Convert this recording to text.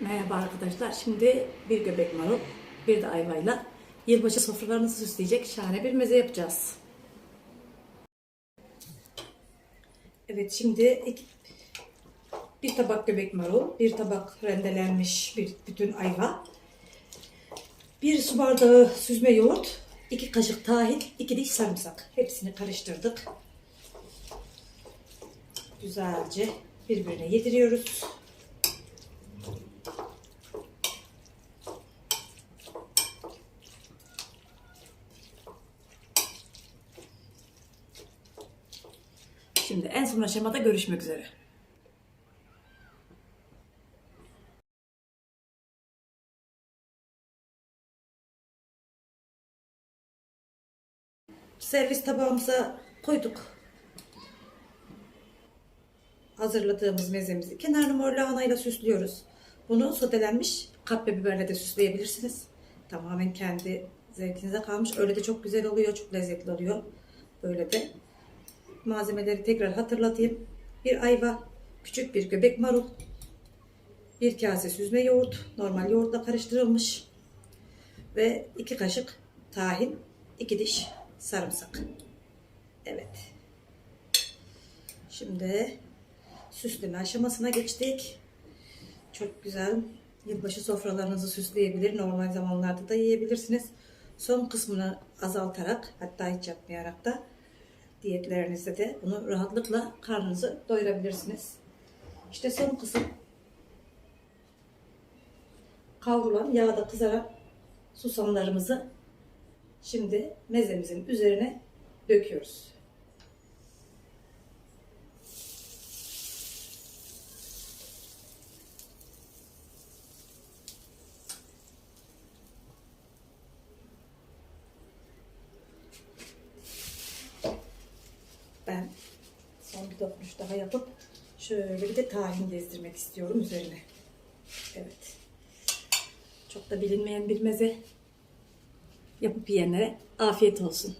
Merhaba arkadaşlar. Şimdi bir göbek marul, bir de ayvayla yılbaşı sofralarınızı süsleyecek şahane bir meze yapacağız. Evet şimdi bir tabak göbek marul, bir tabak rendelenmiş bir bütün ayva, bir su bardağı süzme yoğurt, iki kaşık tahin, iki diş sarımsak. Hepsini karıştırdık. Güzelce birbirine yediriyoruz. Şimdi en son aşamada görüşmek üzere. Servis tabağımıza koyduk. Hazırladığımız mezemizi kenarını mor lahanayla süslüyoruz. Bunu sotelenmiş kapya biberle de süsleyebilirsiniz. Tamamen kendi zevkinize kalmış. Öyle de çok güzel oluyor, çok lezzetli oluyor. Böyle de Malzemeleri tekrar hatırlatayım. Bir ayva, küçük bir göbek marul, bir kase süzme yoğurt, normal yoğurtla karıştırılmış ve iki kaşık tahin, iki diş sarımsak. Evet. Şimdi süsleme aşamasına geçtik. Çok güzel yılbaşı sofralarınızı süsleyebilir. Normal zamanlarda da yiyebilirsiniz. Son kısmını azaltarak hatta hiç yapmayarak da diyetlerinizde de bunu rahatlıkla karnınızı doyurabilirsiniz. İşte son kısım kavrulan yağda kızaran susamlarımızı şimdi mezemizin üzerine döküyoruz. Daha yapıp şöyle bir de tahin gezdirmek istiyorum üzerine. Evet. Çok da bilinmeyen bir meze. Yapıp yiyenlere afiyet olsun.